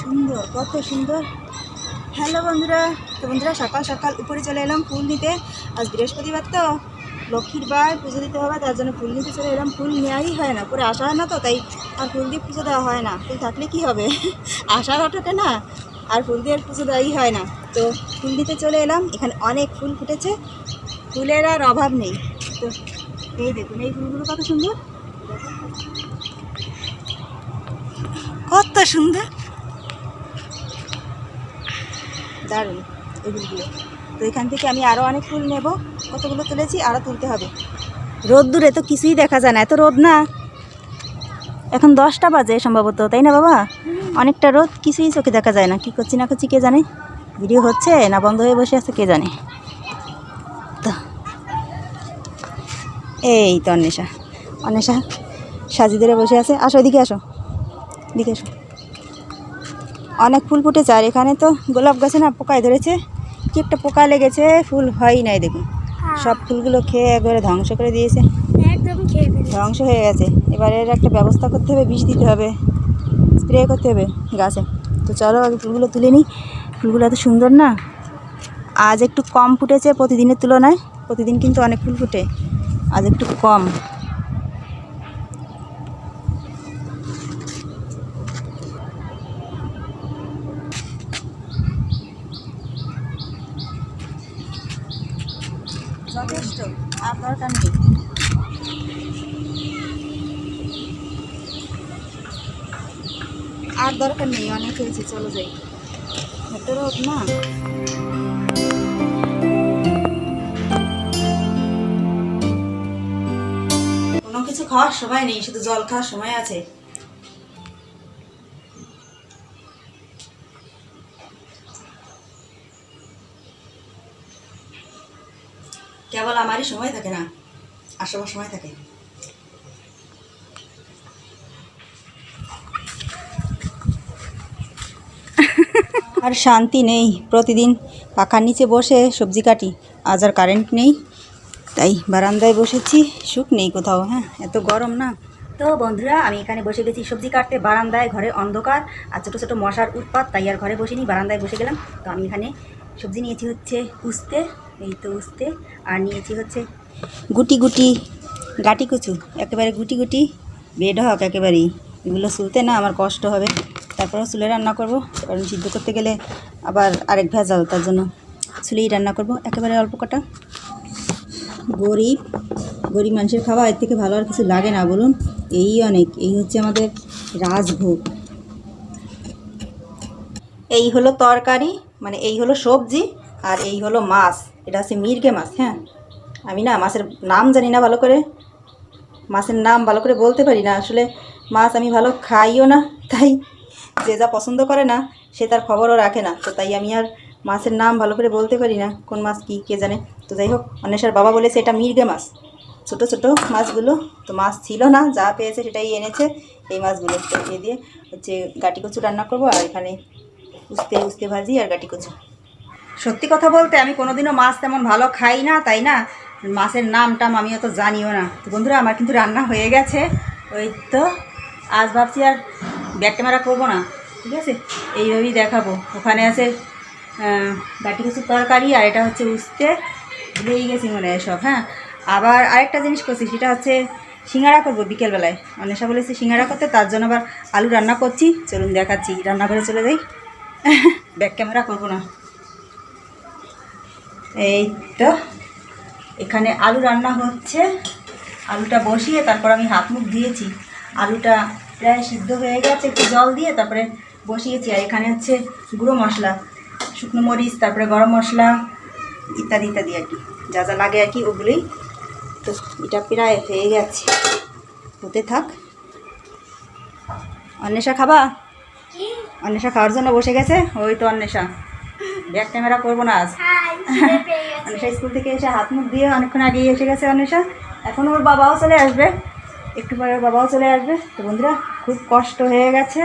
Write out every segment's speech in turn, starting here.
সুন্দর, কত সুন্দর। হ্যালো বন্ধুরা, তো বন্ধুরা, সকাল সকাল উপরে চলে এলাম ফুল নিতে। আজ বৃহস্পতিবার তো, লক্ষ্মীর বার পুজো দিতে হবে, তার জন্য ফুল নিতে চলে এলাম। ফুল নেওয়াই হয় না, পরে আসা হয় না তো, তাই আর ফুল দিয়ে পুজো দেওয়া হয় না। ফুল থাকলে কি হবে? আসার অটোতে না, আর ফুল দিয়ে পুজো দেওয়াই হয় না। তো ফুল দিতে চলে এলাম, এখানে অনেক ফুল ফুটেছে। ফুলের আর অভাব নেই। তো এই দেখুন, এই ফুলগুলো কত সুন্দর। কত সুন্দর। দারুণ এই ফুলগুলো তো এখান থেকে আমি আরও অনেক ফুল নেব। কতগুলো তুলেছি? আরও তুলতে হবে। রোদ দূরে তো কিছুই দেখা যায় না। এত রোদ না? এখন দশটা বাজে সম্ভবত, তাই না বাবা? অনেকটা রোদ, কিছুই চোখে দেখা যায় না। কি করছি না করছি কে জানে? ভিডিও হচ্ছে না বন্ধ হয়ে বসে আছে কে জানে? তো, এই তো অন্বেষা। অন্বেষা সাজি ধরে বসে আছে। আসো, এদিকে আসো। আসো অনেক ফুল ফুটেছে আর এখানে তো গোলাপ গাছে না পোকায় ধরেছে। কি একটা পোকা লেগেছে ফুল হয়ই নাই দেখুন। সব ফুলগুলো খেয়ে একবারে ধ্বংস করে দিয়েছে। ধ্বংস হয়ে গেছে। এবার এর একটা ব্যবস্থা করতে হবে বিষ দিতে হবে স্প্রে করতে হবে গাছে। তো চলো আগে ফুলগুলো তুলে নিই। ফুলগুলো এত সুন্দর না। আজ একটু কম ফুটেছে প্রতিদিনের তুলনায়। প্রতিদিন কিন্তু অনেক ফুল ফুটে। আজ একটু কম। যথেষ্ট। আর দরকার নেই। আর দরকার নেই, অনেক হয়েছে, চলো যাই। এত রোদ না। কোনো কিছু খাওয়ার সময় নেই, শুধু জল খাওয়ার সময় আছে। কেবল আমারই সময় থাকে না, আর সবার সময় থাকে। আর শান্তি নেই প্রতিদিন, পাখার নিচে বসে সবজি কাটি, আজ আর কারেন্ট নেই। তাই বারান্দায় বসেছি, সুখ নেই কোথাও হ্যাঁ এত গরম না। তো বন্ধুরা, আমি এখানে বসে গেছি সবজি কাটতে, বারান্দায় ঘরে অন্ধকার, আর ছোটো ছোটো মশার উৎপাত, তাই আর ঘরে বসিনি, বারান্দায় বসে গেলাম। তো আমি এখানে সবজি নিয়েছি হচ্ছে উস্তে এই তো উস্তে। আর নিয়েছি হচ্ছে গুটি গুটি গাটি কুচু। একেবারে গুটি গুটি বেড হক একেবারেই। এগুলো চুলতে না আমার কষ্ট হবে। তারপরে চুলে রান্না করব, কারণ সিদ্ধ করতে গেলে আবার আরেক ভেজাল, তার জন্য চুলেই রান্না করব। একেবারে অল্প কটা। গরিব গরিব মানুষের খাওয়া এর থেকে ভালো আর কিছু লাগে না, বলুন। এই অনেক। এই হচ্ছে আমাদের রাজভোগ। এই হলো তরকারি মানে এই হলো সবজি। আর এই হলো মাছ। এটা হচ্ছে মির্গে মাছ হ্যাঁ? আমি না মাছের নাম জানি না ভালো করে। মাছের নাম ভালো করে বলতে পারি না। আসলে মাছ আমি ভালো খাইও না, তাই যে যা পছন্দ করে না, সে তার খবরও রাখে না। তো তাই আমি আর মাছের নাম ভালো করে বলতে পারি না, কোন মাছ কী, কে জানে? তো যাই হোক, অন্বেষার বাবা বলেছে এটা মির্গে মাছ। ছোট ছোট মাছগুলো, তো মাছ ছিল না, যা পেয়েছে সেটাই এনেছে। এই মাছগুলো দিয়ে দিয়ে হচ্ছে গাটি কচু রান্না করব, আর এখানে উস্তে উস্তে ভাজি আর গাটি কচু। সত্যি কথা বলতে আমি কোনোদিনও মাছ তেমন ভালো খাই না, তাই না? মাছের নাম টাম আমি অত জানিও না। তো বন্ধুরা, আমার কিন্তু রান্না হয়ে গেছে। ওই তো, আজ ভাবছি আর ব্যাক ক্যামেরা করব না, ঠিক আছে? এইভাবেই দেখাবো। ওখানে আছে গাটি কচুর তরকারি আর এটা হচ্ছে উস্তে। ভুলেই গেছি মনে হয় সব হ্যাঁ? আবার আরেকটা জিনিস করছি, সেটা হচ্ছে সিঙ্গাড়া করব বিকেলবেলায়। অনেশা বলেছে সিঙ্গাড়া করতে, তার জন্য আবার আলু রান্না করছি। চলুন দেখাচ্ছি রান্না করে চলে যাই। ব্যাক ক্যামেরা করব না। এই তো এখানে আলু রান্না হচ্ছে। আলুটা বসিয়ে তারপর আমি হাত মুখ দিয়েছি আলুটা প্রায় সিদ্ধ হয়ে গেছে একটু জল দিয়ে তারপরে বসিয়েছি। আর এখানে হচ্ছে গুঁড়ো মশলা শুকনো মরিচ তারপরে গরম মশলা ইত্যাদি ইত্যাদি আর কি। যা যা লাগে আর কি ওগুলোই তো এটা প্রায় হয়ে গেছে। হতে থাক। অন্বেষা খাবা? অন্বেষা খাওয়ার জন্য বসে গেছে? ওই তো অন্বেষা। ব্যাক ক্যামেরা করব না আজ। গেছে। অনেশা স্কুল থেকে এসে হাত মুখ দিয়ে অনেকক্ষণ আগেই এসে গেছে অনেশা এখন ওর বাবাও চলে আসবে। একটু পরে ওর বাবাও চলে আসবে। তো বন্ধুরা খুব কষ্ট হয়ে গেছে।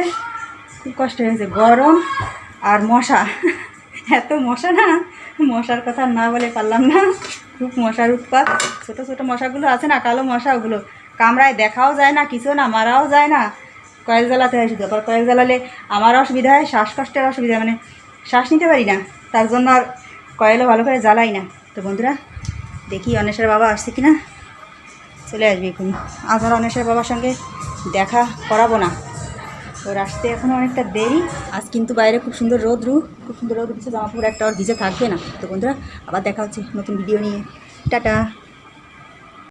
খুব কষ্ট হয়েছে গরম আর মশা। এত মশা না মশার কথা না বলে পারলাম না। খুব মশার উৎপাত। ছোটো ছোটো মশাগুলো আছে না কালো মশা ওগুলো। কামড়ায় দেখাও যায় না কিছু না মারাও যায় না। কয়েক জ্বালাতে হয় শুধু। আবার কয়েক জ্বালালে আমার অসুবিধা হয় শ্বাসকষ্টের অসুবিধা মানে শ্বাস নিতে পারি না। তার জন্য আর কয়েলও ভালো করে জ্বালাই না। তো বন্ধুরা, দেখি অনেশের বাবা আসছে কি না চলে আসবে এখনই আজ আর অনেশের বাবার সঙ্গে দেখা করাবো না। ওর আসতে এখনও অনেকটা দেরি। আজ কিন্তু বাইরে খুব সুন্দর রোদ রু খুব সুন্দর রোদ উঠছে জামা কাপড় একটা ওর ভিজে থাকবে না। তো বন্ধুরা, আবার দেখা হচ্ছে নতুন ভিডিও নিয়ে। টাটা।